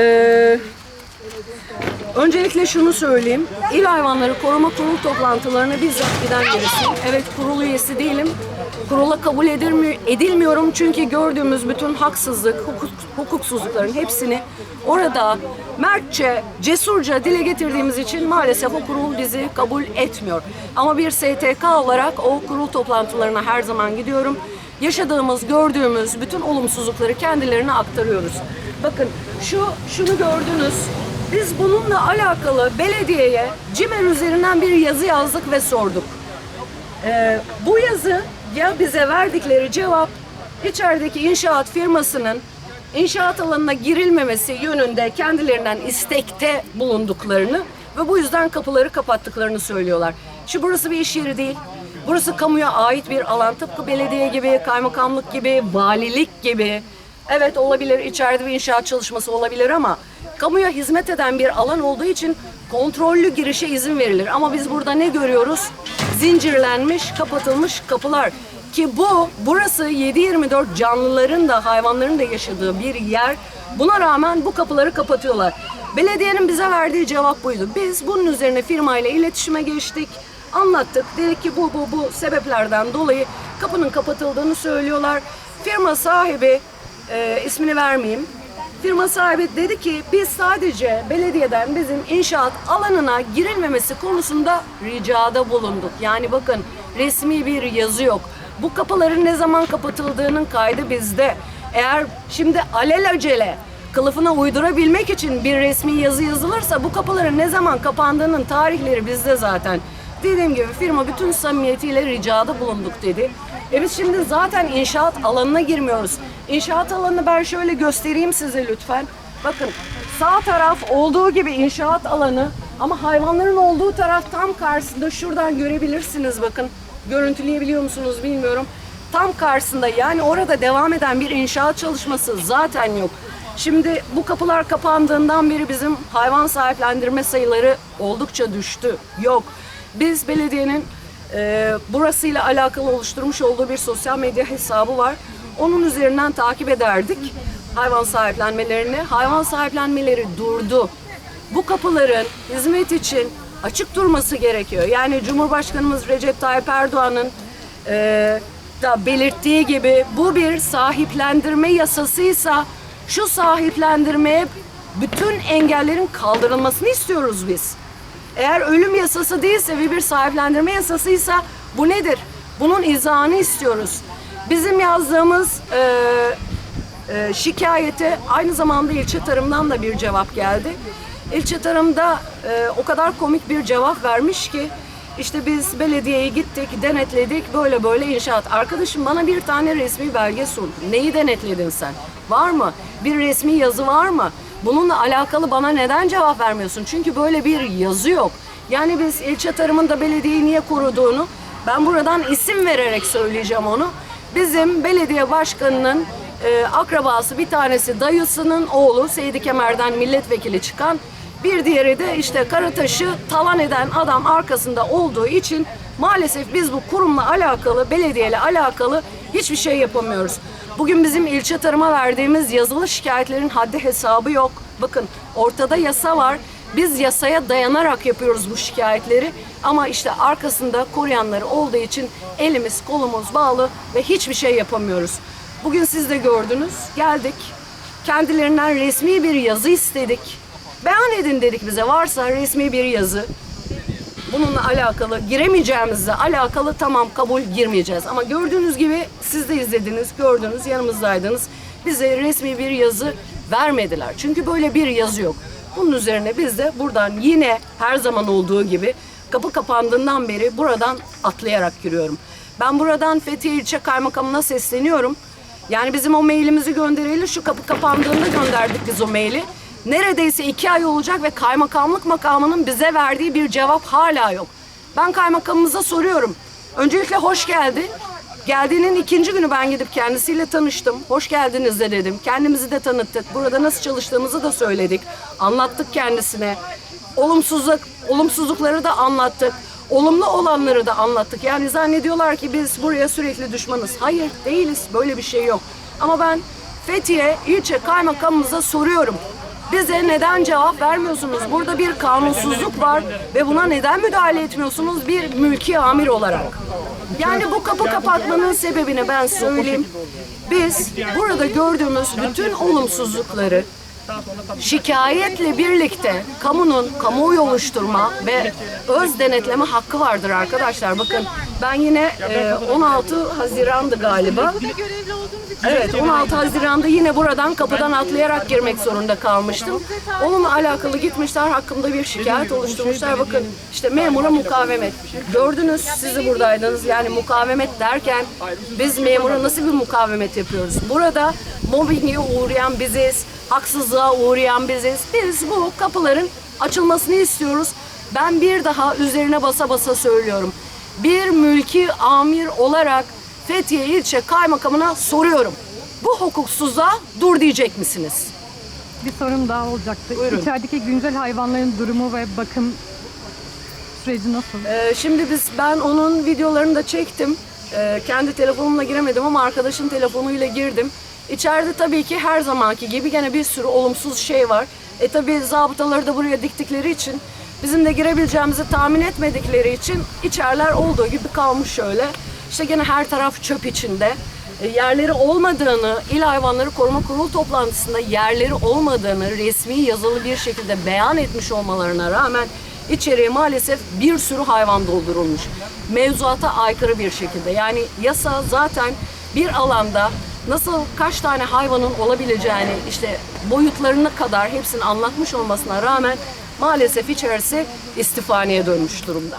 e, öncelikle şunu söyleyeyim. İl Hayvanları Koruma Kurulu toplantılarına bizzat giden birisiyim. Evet kurul üyesi değilim. Kurula kabul edilmi- edilmiyorum çünkü gördüğümüz bütün haksızlık, hukuk, hukuksuzlukların hepsini orada mertçe, cesurca dile getirdiğimiz için maalesef o kurul bizi kabul etmiyor. Ama bir STK olarak o kurul toplantılarına her zaman gidiyorum. Yaşadığımız, gördüğümüz bütün olumsuzlukları kendilerine aktarıyoruz. Bakın şu şunu gördünüz. Biz bununla alakalı belediyeye CİMER üzerinden bir yazı yazdık ve sorduk. Ee, bu yazı ya bize verdikleri cevap içerideki inşaat firmasının inşaat alanına girilmemesi yönünde kendilerinden istekte bulunduklarını ve bu yüzden kapıları kapattıklarını söylüyorlar. Şu burası bir iş yeri değil. Burası kamuya ait bir alan. Tıpkı belediye gibi, kaymakamlık gibi, valilik gibi. Evet olabilir içeride bir inşaat çalışması olabilir ama kamuya hizmet eden bir alan olduğu için kontrollü girişe izin verilir. Ama biz burada ne görüyoruz? Zincirlenmiş, kapatılmış kapılar. Ki bu, burası 7-24 canlıların da hayvanların da yaşadığı bir yer. Buna rağmen bu kapıları kapatıyorlar. Belediyenin bize verdiği cevap buydu. Biz bunun üzerine firmayla iletişime geçtik. Anlattık. Dedik ki bu bu bu sebeplerden dolayı kapının kapatıldığını söylüyorlar. Firma sahibi e, ismini vermeyeyim. Firma sahibi dedi ki biz sadece belediyeden bizim inşaat alanına girilmemesi konusunda ricada bulunduk. Yani bakın resmi bir yazı yok. Bu kapıların ne zaman kapatıldığının kaydı bizde. Eğer şimdi alelacele kılıfına uydurabilmek için bir resmi yazı yazılırsa bu kapıların ne zaman kapandığının tarihleri bizde zaten. Dediğim gibi firma bütün samimiyetiyle ricada bulunduk dedi. E biz şimdi zaten inşaat alanına girmiyoruz. İnşaat alanını ben şöyle göstereyim size lütfen. Bakın sağ taraf olduğu gibi inşaat alanı ama hayvanların olduğu taraf tam karşısında şuradan görebilirsiniz bakın. Görüntüleyebiliyor musunuz bilmiyorum. Tam karşısında yani orada devam eden bir inşaat çalışması zaten yok. Şimdi bu kapılar kapandığından beri bizim hayvan sahiplendirme sayıları oldukça düştü. Yok. Biz belediyenin e, burasıyla alakalı oluşturmuş olduğu bir sosyal medya hesabı var. Onun üzerinden takip ederdik hayvan sahiplenmelerini. Hayvan sahiplenmeleri durdu. Bu kapıların hizmet için açık durması gerekiyor. Yani Cumhurbaşkanımız Recep Tayyip Erdoğan'ın e, da belirttiği gibi bu bir sahiplendirme yasasıysa şu sahiplendirmeye bütün engellerin kaldırılmasını istiyoruz biz. Eğer ölüm yasası değilse ve bir sahiplendirme yasasıysa bu nedir? Bunun izahını istiyoruz. Bizim yazdığımız e, e, şikayete aynı zamanda ilçe tarımdan da bir cevap geldi. İlçe tarımda e, o kadar komik bir cevap vermiş ki işte biz belediyeye gittik, denetledik, böyle böyle inşaat. Arkadaşım bana bir tane resmi belge sun. Neyi denetledin sen? Var mı? Bir resmi yazı var mı? Bununla alakalı bana neden cevap vermiyorsun? Çünkü böyle bir yazı yok. Yani biz ilçe tarımında belediyeyi niye koruduğunu ben buradan isim vererek söyleyeceğim onu. Bizim belediye başkanının e, akrabası bir tanesi dayısının oğlu Seydi Kemer'den milletvekili çıkan bir diğeri de işte Karataş'ı talan eden adam arkasında olduğu için maalesef biz bu kurumla alakalı, belediyeyle alakalı hiçbir şey yapamıyoruz. Bugün bizim ilçe tarıma verdiğimiz yazılı şikayetlerin haddi hesabı yok. Bakın ortada yasa var. Biz yasaya dayanarak yapıyoruz bu şikayetleri ama işte arkasında koruyanları olduğu için elimiz kolumuz bağlı ve hiçbir şey yapamıyoruz. Bugün siz de gördünüz. Geldik. Kendilerinden resmi bir yazı istedik. Beyan edin dedik bize. Varsa resmi bir yazı. Bununla alakalı giremeyeceğimizle alakalı tamam kabul girmeyeceğiz. Ama gördüğünüz gibi siz de izlediniz, gördünüz, yanımızdaydınız. Bize resmi bir yazı vermediler. Çünkü böyle bir yazı yok. Bunun üzerine biz de buradan yine her zaman olduğu gibi kapı kapandığından beri buradan atlayarak giriyorum. Ben buradan Fethiye İlçe Kaymakamı'na sesleniyorum. Yani bizim o mailimizi gönderelim. Şu kapı kapandığında gönderdik biz o maili. Neredeyse iki ay olacak ve kaymakamlık makamının bize verdiği bir cevap hala yok. Ben kaymakamımıza soruyorum. Öncelikle hoş geldi. Geldiğinin ikinci günü ben gidip kendisiyle tanıştım. Hoş geldiniz de dedim. Kendimizi de tanıttık. Burada nasıl çalıştığımızı da söyledik. Anlattık kendisine. Olumsuzluk, olumsuzlukları da anlattık. Olumlu olanları da anlattık. Yani zannediyorlar ki biz buraya sürekli düşmanız. Hayır değiliz. Böyle bir şey yok. Ama ben Fethiye ilçe kaymakamımıza soruyorum. Bize neden cevap vermiyorsunuz? Burada bir kanunsuzluk var ve buna neden müdahale etmiyorsunuz bir mülki amir olarak? Yani bu kapı kapatmanın sebebini ben söyleyeyim. Biz burada gördüğümüz bütün olumsuzlukları şikayetle birlikte kamunun kamuoyu oluşturma ve öz denetleme hakkı vardır arkadaşlar. Bakın ben yine e, 16 Haziran'dı galiba. görevli olduğumuz için Evet 16 Haziran'da yine buradan kapıdan atlayarak girmek zorunda kalmıştım. Onunla alakalı gitmişler hakkımda bir şikayet oluşturmuşlar. Bakın işte memura mukavemet. Gördünüz sizi buradaydınız. Yani mukavemet derken biz memura nasıl bir mukavemet yapıyoruz? Burada mobbinge uğrayan biziz, haksızlığa uğrayan biziz. Biz bu kapıların açılmasını istiyoruz. Ben bir daha üzerine basa basa söylüyorum. Bir mülki amir olarak Fethiye ilçe kaymakamına soruyorum. Bu hukuksuzluğa dur diyecek misiniz? Bir sorum daha olacaktı. Buyurun. İçerideki güncel hayvanların durumu ve bakım süreci nasıl? Ee, şimdi biz ben onun videolarını da çektim. Ee, kendi telefonumla giremedim ama arkadaşın telefonuyla girdim. İçeride tabii ki her zamanki gibi gene bir sürü olumsuz şey var. E tabii zabıtaları da buraya diktikleri için bizim de girebileceğimizi tahmin etmedikleri için içeriler olduğu gibi kalmış şöyle. İşte gene her taraf çöp içinde. E, yerleri olmadığını, İl Hayvanları Koruma Kurulu toplantısında yerleri olmadığını resmi yazılı bir şekilde beyan etmiş olmalarına rağmen içeriye maalesef bir sürü hayvan doldurulmuş. Mevzuata aykırı bir şekilde. Yani yasa zaten bir alanda nasıl kaç tane hayvanın olabileceğini işte boyutlarına kadar hepsini anlatmış olmasına rağmen maalesef içerisi istifaneye dönmüş durumda.